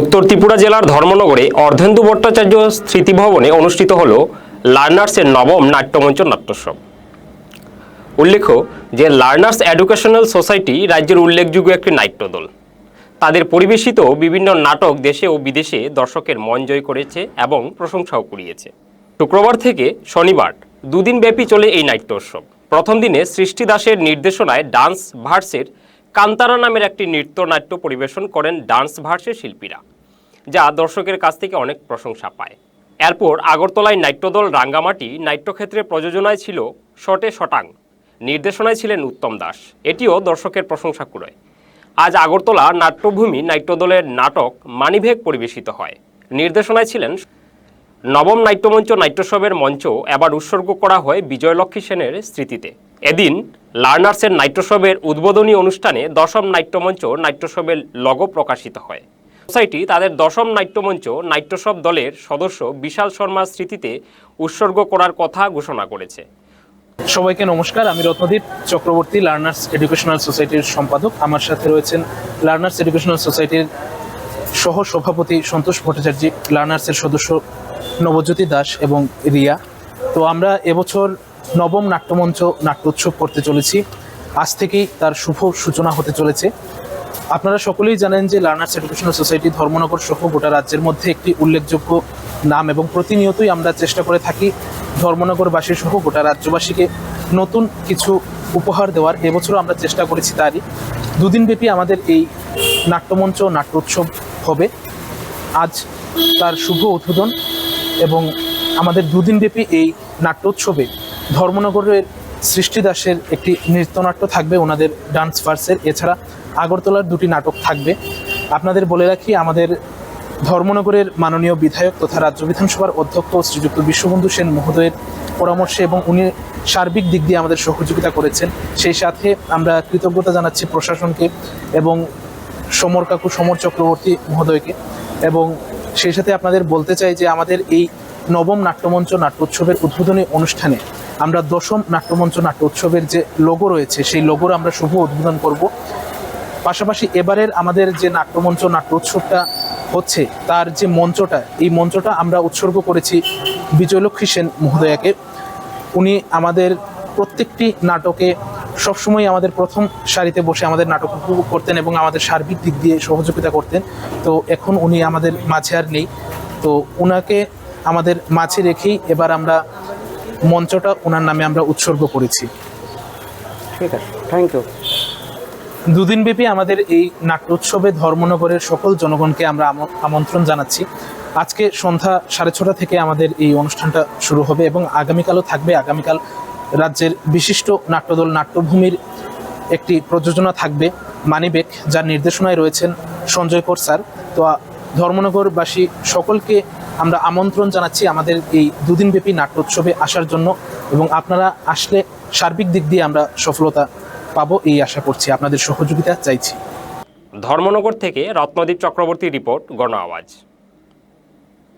উত্তর ত্রিপুরা জেলার ধর্মনগরে অর্ধেন্দু ভট্টাচার্য স্মৃতিভবনে অনুষ্ঠিত হল লার্নার্সের নবম নাট্যমঞ্চ নাট্যোৎসব। উল্লেখ্য যে লার্নার্স এডুকেশনাল সোসাইটি রাজ্যের উল্লেখযোগ্য একটি নাট্যদল। তাদের পরিবেশিত বিভিন্ন নাটক দেশে ও বিদেশে দর্শকের মন জয় করেছে এবং প্রশংসাও কুড়িয়েছে। শুক্রবার থেকে শনিবার দুদিন ব্যাপী চলে এই নাট্যোৎসব। প্রথম দিনে সৃষ্টি দাসের নির্দেশনায় ডান্স ভার্সের কান্তারা নামের একটি নৃত্যনাট্য পরিবেশন করেন ডান্স ভার্সের শিল্পীরা, যা দর্শকের কাছ থেকে অনেক প্রশংসা পায়। এরপর আগরতলায় নাট্যদল রাঙ্গামাটি নাট্যক্ষেত্রে প্রযোজনায় ছিল শটে শটাং, নির্দেশনায় ছিলেন উত্তম দাস। এটিও দর্শকের প্রশংসা কুড়ায়। আজ আগরতলা নাট্যভূমি নাট্যদলের নাটক মানিভেগ পরিবেশিত হয়। নির্দেশনায় ছিলেন নবম নাট্যমঞ্চ নাট্যোৎসবের মঞ্চ এবার উৎসর্গ করা হয় বিজয়লক্ষ্মী সেনের স্মৃতিতে। এদিন লার্নার্সের নাট্যোৎসবের উদ্বোধনী অনুষ্ঠানে দশম নাট্যমঞ্চ নাট্যোৎসবের লগো প্রকাশিত হয়। সোসাইটি তাদের দশম নাট্যমঞ্চ নাট্যোৎসব দলের সদস্য বিশাল শর্মার স্মৃতিতে উৎসর্গ করার কথা ঘোষণা করেছে। সবাইকে নমস্কার, আমি রত্নদীপ চক্রবর্তী, লার্নার্স এডুকেশনাল সোসাইটির সম্পাদক। আমার সাথে রয়েছেন লার্নার্স এডুকেশনাল সোসাইটির সহ সভাপতি সন্তোষ ভট্টাচার্য, লার্নার্সের সদস্য নবজ্যোতি দাস এবং রিয়া। তো আমরা এবছর নবম নাট্যমঞ্চ নাট্যোৎসব করতে চলেছি। আজ থেকেই তার শুভ সূচনা হতে চলেছে। আপনারা সকলেই জানেন যে লার্নার্স এডুকেশনাল সোসাইটি ধর্মনগর সহ গোটা রাজ্যের মধ্যে একটি উল্লেখযোগ্য নাম এবং প্রতিনিয়তই আমরা চেষ্টা করে থাকি ধর্মনগরবাসী সহ গোটা রাজ্যবাসীকে নতুন কিছু উপহার দেওয়ার। এবছরও আমরা চেষ্টা করেছি তারই। দুদিনব্যাপী আমাদের এই নাট্যমঞ্চ নাট্যোৎসব হবে। আজ তার শুভ উদ্বোধন। এবং আমাদের দুদিনব্যাপী এই নাট্যোৎসবে ধর্মনগরের সৃষ্টি দাসের একটি নৃত্যনাট্য থাকবে, ওনাদের ডান্স ফার্সের এছাড়া আগরতলার দুটি নাটক থাকবে। আপনাদের বলে রাখি, আমাদের ধর্মনগরের মাননীয় বিধায়ক তথা রাজ্য বিধানসভার অধ্যক্ষ শ্রীযুক্ত বিশ্ববন্ধু সেন মহোদয়ের পরামর্শে এবং উনি সার্বিক দিক দিয়ে আমাদের সহযোগিতা করেছেন। সেই সাথে আমরা কৃতজ্ঞতা জানাচ্ছি প্রশাসনকে এবং সমর কাকু, সমর চক্রবর্তী মহোদয়কে এবং সেই সাথে আপনাদের বলতে চাই যে আমাদের এই নবম নাট্যমঞ্চ নাট্যোৎসবের উদ্বোধনী অনুষ্ঠানে আমরা দশম নাট্যমঞ্চ নাট্যোৎসবের যে লোগো রয়েছে, সেই লোগোর আমরা শুভ উদ্বোধন করব। পাশাপাশি এবারের আমাদের যে নাট্যমঞ্চ নাট্যোৎসবটা হচ্ছে, তার যে মঞ্চটা, এই মঞ্চটা আমরা উৎসর্গ করেছি বিজয়লক্ষ্মী সেন মহোদয়াকে। উনি আমাদের প্রত্যেকটি নাটকে সবসময় আমাদের প্রথম সারিতে বসে আমাদের নাটক উপভোগ করতেন এবং আমাদের সার্বিক দিক দিয়ে সহযোগিতা করতেন। তো এখন উনি আমাদের মাঝে আর নেই। তো ওনাকে আমাদের মাঝে রেখেই এবার আমরা মঞ্চটা ওনার নামে আমরা উৎসর্গ করেছি। ঠিক আছে থ্যাংক ইউ দুদিনব্যাপী আমাদের এই নাট্যোৎসবে ধর্মনগরের সকল জনগণকে আমরা আম- আমন্ত্রণ জানাচ্ছি। আজকে সন্ধ্যা সাড়ে ছটা থেকে আমাদের এই অনুষ্ঠানটা শুরু হবে এবং আগামীকালও থাকবে। আগামীকাল রাজ্যের বিশিষ্ট নাট্যদল নাট্যভূমির একটি প্রযোজনা থাকবে মানিবেক যার নির্দেশনায় রয়েছেন সঞ্জয় কর স্যার। তো ধর্মনগরবাসী সকলকে আমরা আমন্ত্রণ জানাচ্ছি আমাদের এই দুদিনব্যাপী নাট্যোৎসবে আসার জন্য এবং আপনারা আসলে সার্বিক দিক দিয়ে আমরা সফলতা পাবো এই আশা করছি। আপনাদের সহযোগিতা চাইছি। ধর্মনগর থেকে রত্নদীপ চক্রবর্তী রিপোর্ট, গণ আওয়াজ।